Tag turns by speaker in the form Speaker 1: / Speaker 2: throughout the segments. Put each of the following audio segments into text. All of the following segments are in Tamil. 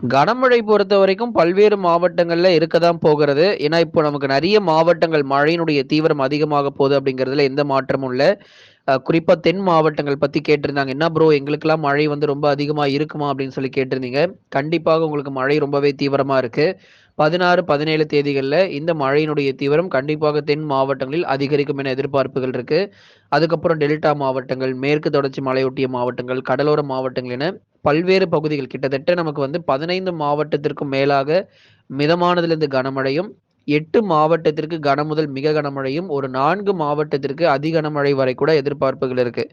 Speaker 1: கனமழை பொறுத்த வரைக்கும் பல்வேறு மாவட்டங்கள்ல இருக்க தான் போகிறது. ஏன்னா, இப்போ நமக்கு நிறைய மாவட்டங்கள் மழையினுடைய தீவிரம் அதிகமாக போகுது அப்படிங்கிறதுல எந்த மாற்றமும் இல்லை குறிப்பாக குறிப்பா தென் மாவட்டங்கள் பத்தி கேட்டிருந்தாங்க. "என்ன ப்ரோ எங்களுக்கெல்லாம் மழை வந்து ரொம்ப அதிகமா இருக்குமா?" அப்படின்னு சொல்லி கேட்டிருந்தீங்க. கண்டிப்பாக உங்களுக்கு மழை ரொம்பவே தீவிரமா இருக்கு. பதினாறு பதினேழு தேதிகளில் இந்த மழையினுடைய தீவிரம் கண்டிப்பாக தென் மாவட்டங்களில் அதிகரிக்கும் என எதிர்பார்ப்புகள் இருக்கு. அதுக்கப்புறம் டெல்டா மாவட்டங்கள், மேற்கு தொடர்ச்சி மலையொட்டிய மாவட்டங்கள், கடலோர மாவட்டங்கள் என பல்வேறு பகுதிகள் கிட்டத்தட்ட நமக்கு வந்து 15 மாவட்டத்திற்கும் மேலாக மிதமானதிலிருந்து கனமழையும், எட்டு மாவட்டத்திற்கு கனமுதல் மிக கனமழையும், ஒரு நான்கு மாவட்டத்திற்கு அதி கனமழை வரை கூட எதிர்பார்ப்புகள் இருக்கு.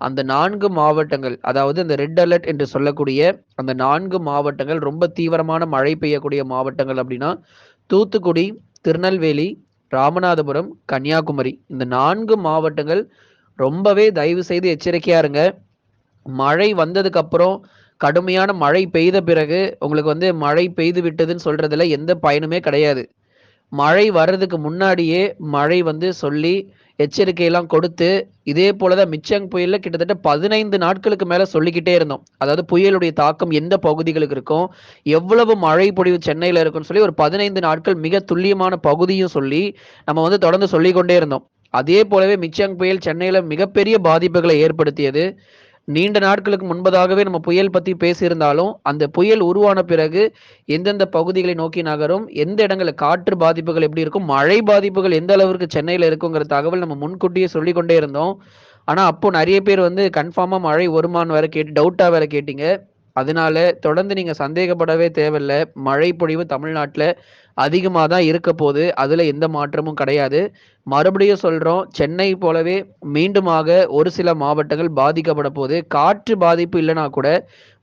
Speaker 1: அந்த நான்கு மாவட்டங்கள் அதாவது அந்த ரெட் அலர்ட் என்று சொல்லக்கூடிய அந்த நான்கு மாவட்டங்கள் ரொம்ப தீவிரமான மழை பெய்யக்கூடிய மாவட்டங்கள் அப்படின்னா, தூத்துக்குடி, திருநெல்வேலி, ராமநாதபுரம், கன்னியாகுமரி. இந்த நான்கு மாவட்டங்கள் ரொம்பவே தயவு செய்து எச்சரிக்கையா இருங்க. மழை வந்ததுக்கு அப்புறம் கடுமையான மழை பெய்த பிறகு உங்களுக்கு வந்து மழை பெய்து விட்டதுன்னு சொல்றதுல எந்த பயனுமே கிடையாது. மழை வர்றதுக்கு முன்னாடியே மழை வந்து சொல்லி எச்சரிக்கையெல்லாம் கொடுத்து, இதே போல தான் மிச்சங் புயல்ல கிட்டத்தட்ட 15 நாட்களுக்கு மேல சொல்லிக்கிட்டே இருந்தோம். அதாவது புயலுடைய தாக்கம் எந்த பகுதிகளுக்கு இருக்கும், எவ்வளவு மழை பொழிவு சென்னையில இருக்குன்னு சொல்லி ஒரு 15 நாட்கள் மிக துல்லியமான பகுதியும் சொல்லி, நம்ம வந்து தொடர்ந்து சொல்லிக்கொண்டே இருந்தோம். அதே போலவே மிச்சங் புயல் சென்னையில மிகப்பெரிய பாதிப்புகளை ஏற்படுத்தியது. நீண்ட நாட்களுக்கு முன்பதாகவே நம்ம புயல் பத்தி பேசியிருந்தாலும், அந்த புயல் உருவான பிறகு எந்தெந்த பகுதிகளை நோக்கி நகரும், எந்த இடங்களில் காற்று பாதிப்புகள் எப்படி இருக்கும், மழை பாதிப்புகள் எந்த அளவிற்கு சென்னையில இருக்குங்கிற தகவல் நம்ம முன்கூட்டியே சொல்லிக்கொண்டே இருந்தோம். ஆனா, அப்போ நிறைய பேர் வந்து கன்ஃபார்மா மழை வருமான்னு வேற கேட்டு டவுட்டா வேற கேட்டீங்க. அதனால தொடர்ந்து நீங்க சந்தேகப்படவே தேவையில்ல. மழை பொழிவு தமிழ்நாட்டில் அதிகமாக தான் இருக்க போது. அதுல எந்த மாற்றமும் கிடையாது. மறுபடியும் சொல்றோம், சென்னை போலவே மீண்டுமாக ஒரு சில மாவட்டங்கள் பாதிக்கப்பட போது. காற்று பாதிப்பு இல்லைனா கூட,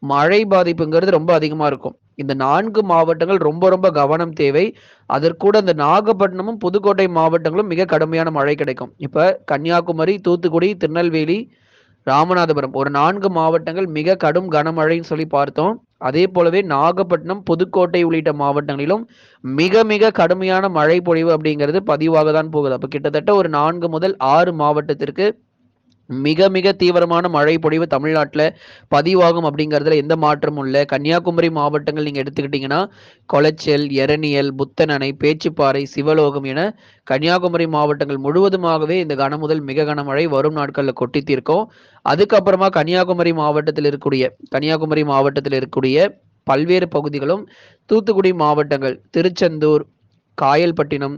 Speaker 1: மழை பாதிப்புங்கிறது ரொம்ப அதிகமா இருக்கும். இந்த நான்கு மாவட்டங்கள் ரொம்ப ரொம்ப கவனம் தேவை. அதற்கூட இந்த நாகப்பட்டினமும், புதுக்கோட்டை மாவட்டங்களும் மிக கடுமையான மழை கிடைக்கும். இப்ப கன்னியாகுமரி, தூத்துக்குடி, திருநெல்வேலி, ராமநாதபுரம் ஒரு நான்கு மாவட்டங்கள் மிக கடும் கனமழைன்னு சொல்லி பார்த்தோம். அதே போலவே நாகப்பட்டினம், புதுக்கோட்டை உள்ளிட்ட மாவட்டங்களிலும் மிக மிக கடுமையான மழை பொழிவு அப்படிங்கிறது பதிவாக தான் போகுது. அப்போ கிட்டத்தட்ட ஒரு நான்கு முதல் ஆறு மாவட்டத்திற்கு மிக மிக தீவிரமான மழை பொழிவு தமிழ்நாட்டில் பதிவாகும் அப்படிங்கிறதுல எந்த மாற்றமும் இல்லை கன்னியாகுமரி மாவட்டங்கள் நீங்கள் எடுத்துக்கிட்டிங்கன்னா கொளச்சல், எரணியல், புத்தனணை பேச்சுப்பாறை சிவலோகம் என கன்னியாகுமரி மாவட்டங்கள் முழுவதுமாகவே இந்த கனமுதல் மிக கனமழை வரும் நாட்களில் கொட்டி தீர்க்கும். அதுக்கப்புறமா கன்னியாகுமரி மாவட்டத்தில் இருக்கக்கூடிய கன்னியாகுமரி மாவட்டத்தில் இருக்கக்கூடிய பல்வேறு பகுதிகளும், தூத்துக்குடி மாவட்டங்கள் திருச்செந்தூர், காயல்பட்டினம்,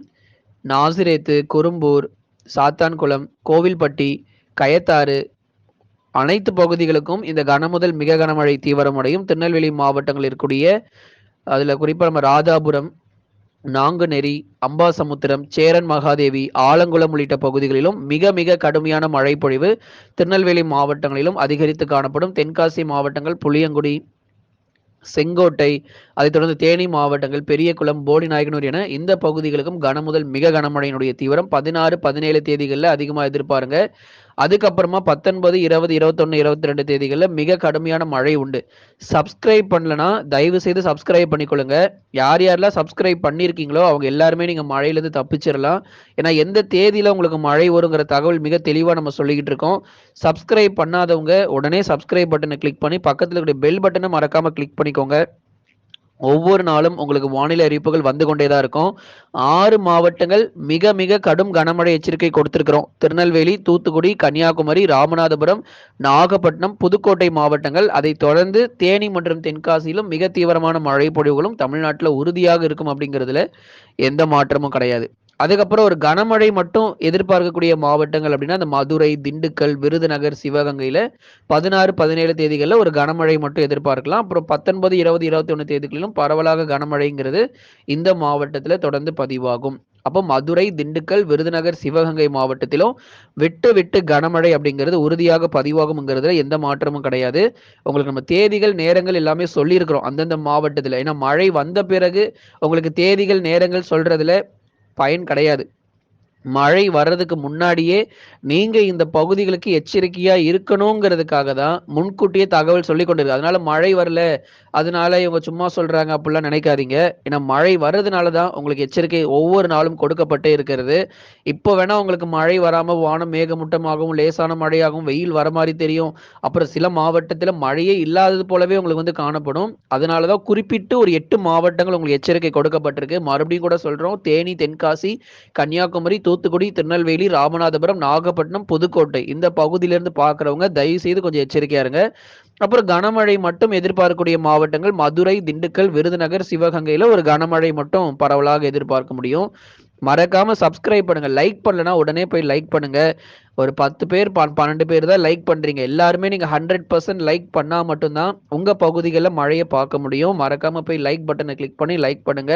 Speaker 1: நாசிரேத்து, குறும்பூர் சாத்தான்குளம், கோவில்பட்டி, கயத்தாறு அனைத்து பகுதிகளுக்கும் இந்த கனமுதல் மிக கனமழை தீவிரமடையும். திருநெல்வேலி மாவட்டங்கள் இருக்கக்கூடிய அதில் குறிப்பாக நம்ம ராதாபுரம், நாங்குநெரி, அம்பாசமுத்திரம், சேரன் மகாதேவி, ஆலங்குளம் உள்ளிட்ட பகுதிகளிலும் மிக மிக கடுமையான மழை பொழிவு திருநெல்வேலி மாவட்டங்களிலும் அதிகரித்து காணப்படும். தென்காசி மாவட்டங்கள் புளியங்குடி, செங்கோட்டை, அதைத் தொடர்ந்து தேனி மாவட்டங்கள், பெரியகுளம், போடிநாயக்கனூர் என இந்த பகுதிகளுக்கும் கனமுதல் மிக கனமழையினுடைய தீவிரம் பதினாறு பதினேழு தேதிகளில் அதிகமாக எதிர்பாருங்க. அதுக்கப்புறமா பத்தொன்பது இருபது இருபத்தொன்னு இருபத்தி ரெண்டு தேதிகளில் மிக கடுமையான மழை உண்டு. சப்ஸ்கிரைப் பண்ணலனா, தயவு செய்து சப்ஸ்கிரைப் பண்ணிக்கொள்ளுங்க. யார் யாரெல்லாம் சப்ஸ்கிரைப் பண்ணியிருக்கீங்களோ, அவங்க எல்லாருமே நீங்கள் மழையிலேருந்து தப்பிச்சிடலாம் ஏன்னா, எந்த தேதியில் உங்களுக்கு மழை வருங்கிற தகவல் மிக தெளிவாக நம்ம சொல்லிக்கிட்டு இருக்கோம். சப்ஸ்கிரைப் பண்ணாதவங்க உடனே சப்ஸ்கிரைப் பட்டனை கிளிக் பண்ணி, பக்கத்தில் இருக்கிற பெல் பட்டனை மறக்காமல் கிளிக் பண்ணிக்கோங்க. ஒவ்வொரு நாளும் உங்களுக்கு வானிலை அறிவிப்புகள் வந்து கொண்டே தான் இருக்கும். ஆறு மாவட்டங்கள் மிக மிக கடும் கனமழை எச்சரிக்கை கொடுத்திருக்கிறோம். திருநெல்வேலி, தூத்துக்குடி, கன்னியாகுமரி, ராமநாதபுரம், நாகப்பட்டினம், புதுக்கோட்டை மாவட்டங்கள். அதைத் தொடர்ந்து தேனி மற்றும் தென்காசியிலும் மிக தீவிரமான மழை பொழிவுகளும் தமிழ்நாட்டில் உறுதியாக இருக்கும் அப்படிங்கிறதுல எந்த மாற்றமும் கிடையாது. அதுக்கப்புறம் ஒரு கனமழை மட்டும் எதிர்பார்க்கக்கூடிய மாவட்டங்கள் அப்படின்னா, அந்த மதுரை, திண்டுக்கல், விருதுநகர், சிவகங்கையில பதினாறு பதினேழு தேதிகளில் ஒரு கனமழை மட்டும் எதிர்பார்க்கலாம். அப்புறம் 19, 20, 21 தேதிகளிலும் பரவலாக கனமழைங்கிறது இந்த மாவட்டத்தில் தொடர்ந்து பதிவாகும். அப்போ மதுரை, திண்டுக்கல், விருதுநகர், சிவகங்கை மாவட்டத்திலும் விட்டு விட்டு கனமழை அப்படிங்கிறது உறுதியாக பதிவாகும்ங்கிறதுல எந்த மாற்றமும் கிடையாது. உங்களுக்கு நம்ம தேதிகள், நேரங்கள் எல்லாமே சொல்லியிருக்கிறோம். அந்தந்த மாவட்டத்தில் ஏன்னா, மழை வந்த பிறகு உங்களுக்கு தேதிகள், நேரங்கள் சொல்றதுல பயன் கிடையாது. மழை வர்றதுக்கு முன்னாடியே நீங்க இந்த பகுதிகளுக்கு எச்சரிக்கையா இருக்கணுங்கிறதுக்காக தான் முன்கூட்டியே தகவல் சொல்லி கொண்டிருக்கு. அதனால மழை வரல. அதனால இவங்க சும்மா சொல்றாங்க அப்படிலாம் நினைக்காதீங்க. ஏன்னா மழை வர்றதுனால தான் உங்களுக்கு எச்சரிக்கை ஒவ்வொரு நாளும் கொடுக்கப்பட்டே இருக்கிறது. இப்போ வேணா உங்களுக்கு மழை வராம வானம் மேகமூட்டமாகவும் லேசான மழையாகவும் வெயில் வர மாதிரி தெரியும். அப்புறம் சில மாவட்டத்தில் மழையே இல்லாதது போலவே உங்களுக்கு வந்து காணப்படும். அதனால தான் குறிப்பிட்டு ஒரு எட்டு மாவட்டங்கள் உங்களுக்கு எச்சரிக்கை கொடுக்கப்பட்டிருக்கு. மறுபடியும் கூட சொல்றோம். தேனி தென்காசி கன்னியாகுமரி தூத்துக்குடி திருநெல்வேலி ராமநாதபுரம் நாகப்பட்டினம் புதுக்கோட்டை. இந்த பகுதியிலிருந்து பார்க்குறவங்க தயவு செய்து கொஞ்சம் எச்சரிக்கையா இருங்க. அப்புறம் கனமழை மட்டும் எதிர்பார்க்கக்கூடிய மாவட்டங்கள் மதுரை திண்டுக்கல் விருதுநகர் சிவகங்கையில ஒரு கனமழை மட்டும் பரவலாக எதிர்பார்க்க முடியும். மறக்காம சப்ஸ்கிரைப் பண்ணுங்க. லைக் பண்ணலனா உடனே போய் லைக் பண்ணுங்க. ஒரு பத்து பேர் பன்னெண்டு பேர் தான் லைக் பண்றீங்க. எல்லாருமே நீங்க ஹண்ட்ரட் பர்சன்ட் லைக் பண்ணா மட்டும்தான் உங்க பகுதிகளில் மழையை பார்க்க முடியும். மறக்காம போய் லைக் பட்டனை கிளிக் பண்ணி லைக் பண்ணுங்க.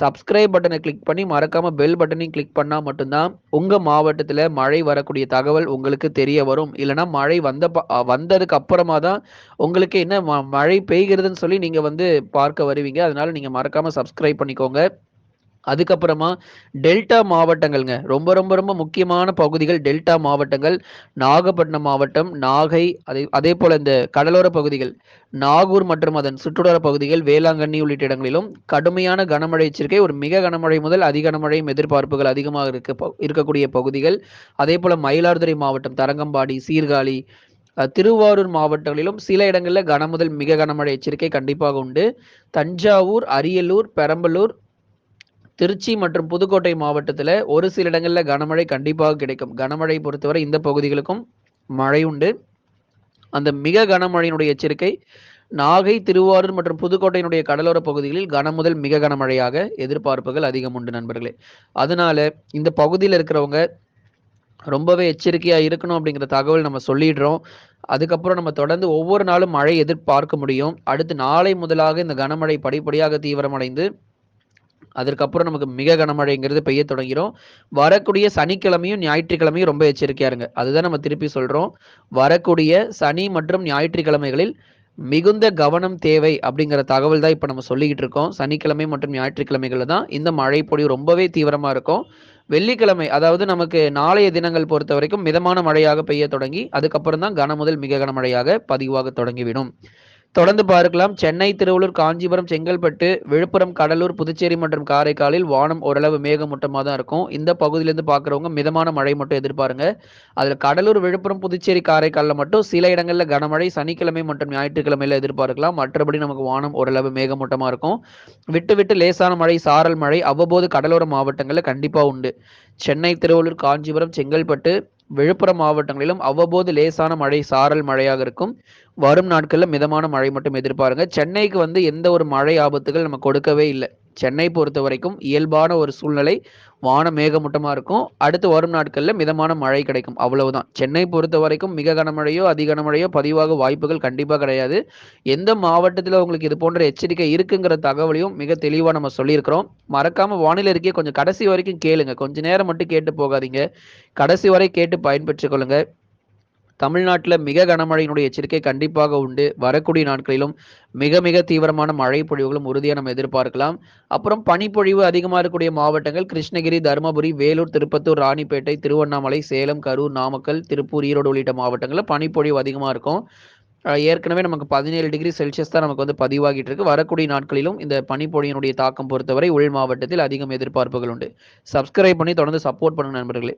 Speaker 1: சப்ஸ்கிரைப் பட்டனை கிளிக் பண்ணி மறக்காம பெல் பட்டனையும் கிளிக் பண்ணா மட்டும்தான் உங்க மாவட்டத்தில் மழை வரக்கூடிய தகவல் உங்களுக்கு தெரிய வரும். இல்லைன்னா மழை வந்த வந்ததுக்கு அப்புறமா தான் உங்களுக்கு என்ன மழை பெய்கிறதுன்னு சொல்லி நீங்க வந்து பார்க்க வருவீங்க. அதனால நீங்க மறக்காம சப்ஸ்கிரைப் பண்ணிக்கோங்க. அதுக்கப்புறமா டெல்டா மாவட்டங்கள்ங்க. ரொம்ப ரொம்ப ரொம்ப முக்கியமான பகுதிகள் டெல்டா மாவட்டங்கள். நாகப்பட்டினம் மாவட்டம் நாகை அதே அதே போல இந்த கடலோர பகுதிகள் நாகூர் மற்றும் அதன் சுற்றுலா பகுதிகள் வேளாங்கண்ணி உள்ளிட்ட இடங்களிலும் கடுமையான கனமழை எச்சரிக்கை ஒரு மிக கனமழை முதல் அதிக கனமழையும் எதிர்பார்ப்புகள் அதிகமாக இருக்க இருக்கக்கூடிய பகுதிகள். அதே போல மயிலாடுதுறை மாவட்டம் தரங்கம்பாடி சீர்காழி திருவாரூர் மாவட்டங்களிலும் சில இடங்களில் கனமுதல் மிக கனமழை எச்சரிக்கை கண்டிப்பாக உண்டு. தஞ்சாவூர் அரியலூர் பெரம்பலூர் திருச்சி மற்றும் புதுக்கோட்டை மாவட்டத்தில் ஒரு சில இடங்களில் கனமழை கண்டிப்பாக கிடைக்கும். கனமழை பொறுத்தவரை இந்த பகுதிகளுக்கும் மழை உண்டு. அந்த மிக கனமழையினுடைய எச்சரிக்கை நாகை திருவாரூர் மற்றும் புதுக்கோட்டையினுடைய கடலோர பகுதிகளில் கனமுதல் மிக கனமழையாக எதிர்பார்ப்புகள் அதிகம் உண்டு நண்பர்களே. அதனால இந்த பகுதியில் இருக்கிறவங்க ரொம்பவே எச்சரிக்கையாக இருக்கணும் அப்படிங்கிற தகவல் நம்ம சொல்லிடுறோம். அதுக்கப்புறம் நம்ம தொடர்ந்து ஒவ்வொரு நாளும் மழை எதிர்பார்க்க முடியும். அடுத்து நாளை முதலாக இந்த கனமழை படிப்படியாக தீவிரமடைந்து அதற்கப்புறம் நமக்கு மிக கனமழைங்கிறது பெய்ய தொடங்கிடும் வரக்கூடிய சனிக்கிழமையும் ஞாயிற்றுக்கிழமையும் ரொம்ப எச்சரிக்கையா இருங்க. அதுதான் நம்ம திருப்பி சொல்றோம். வரக்கூடிய சனி மற்றும் ஞாயிற்றுக்கிழமைகளில் மிகுந்த கவனம் தேவை அப்படிங்கிற தகவல் தான் இப்போ நம்ம சொல்லிக்கிட்டு இருக்கோம். சனிக்கிழமை மற்றும் ஞாயிற்றுக்கிழமைகளில் தான் இந்த மழை பொழிவு ரொம்பவே தீவிரமாக இருக்கும். வெள்ளிக்கிழமை அதாவது நமக்கு நாளைய தினங்கள் பொறுத்த வரைக்கும் மிதமான மழையாக பெய்ய தொடங்கி அதுக்கப்புறம் தான் கன முதல் மிக கனமழையாக பதிவாக தொடங்கிவிடும். தொடர்ந்து பார்க்கலாம். சென்னை திருவள்ளூர் காஞ்சிபுரம் செங்கல்பட்டு விழுப்புரம் கடலூர் புதுச்சேரி மற்றும் காரைக்காலில் வானம் ஓரளவு மேகமூட்டமாக தான் இருக்கும். இந்த பகுதியிலேருந்து பார்க்குறவங்க மிதமான மழை மட்டும் எதிர்பாருங்க. அதில் கடலூர் விழுப்புரம் புதுச்சேரி காரைக்காலில் மட்டும் சில இடங்களில் கனமழை சனிக்கிழமை மற்றும் ஞாயிற்றுக்கிழமையில் எதிர்பார்க்கலாம். மற்றபடி நமக்கு வானம் ஓரளவு மேகமூட்டமாக இருக்கும். விட்டு விட்டு லேசான மழை சாரல் மழை அவ்வப்போது கடலோர மாவட்டங்களில் கண்டிப்பாக உண்டு. சென்னை திருவள்ளூர் காஞ்சிபுரம் செங்கல்பட்டு விழுப்புரம் மாவட்டங்களிலும் அவ்வப்போது லேசான மழை சாரல் மழையாக இருக்கும். வரும் நாட்களில் மிதமான மழை மட்டும் எதிர்பாருங்க. சென்னைக்கு வந்து எந்த ஒரு மழை ஆபத்துகள் நம்ம கொடுக்கவே இல்லை. சென்னை பொறுத்த வரைக்கும் இயல்பான ஒரு சூழ்நிலை. வான மேகமூட்டமாக இருக்கும். அடுத்து வரும் நாட்களில் மிதமான மழை கிடைக்கும். அவ்வளவுதான். சென்னை பொறுத்த வரைக்கும் மிக கனமழையோ அதிக கனமழையோ பதிவாக வாய்ப்புகள் கண்டிப்பாக கிடையாது. எந்த மாவட்டத்தில் உங்களுக்கு இது போன்ற எச்சரிக்கை இருக்குங்கிற தகவலையும் மிக தெளிவாக நம்ம சொல்லியிருக்கிறோம். மறக்காமல் வானிலை இருக்கே கொஞ்சம் கடைசி வரைக்கும் கேளுங்க. கொஞ்ச நேரம் மட்டும் கேட்டு போகாதீங்க. கடைசி வரை கேட்டு பயன்பெற்றுக்கொள்ளுங்க தமிழ்நாட்டில் மிக கனமழையினுடைய எச்சரிக்கை கண்டிப்பாக உண்டு. வரக்கூடிய நாட்களிலும் மிக மிக தீவிரமான மழை பொழிவுகளும் உறுதியாக நம்ம எதிர்பார்க்கலாம். அப்புறம் பனிப்பொழிவு அதிகமாக இருக்கக்கூடிய மாவட்டங்கள் கிருஷ்ணகிரி தருமபுரி வேலூர் திருப்பத்தூர் ராணிப்பேட்டை திருவண்ணாமலை சேலம் கரூர் நாமக்கல் திருப்பூர் ஈரோடு உள்ளிட்ட மாவட்டங்களில் பனிப்பொழிவு அதிகமாக இருக்கும். ஏற்கனவே நமக்கு பதினேழு டிகிரி செல்சியஸ் தான் நமக்கு வந்து பதிவாகிட்டு இருக்கு. வரக்கூடிய நாட்களிலும் இந்த பனிப்பொழியினுடைய தாக்கம் பொறுத்தவரை உள் மாவட்டத்தில் அதிகம் எதிர்பார்ப்புகள் உண்டு. சப்ஸ்கிரைப் பண்ணி தொடர்ந்து சப்போர்ட் பண்ணுங்க நண்பர்களே.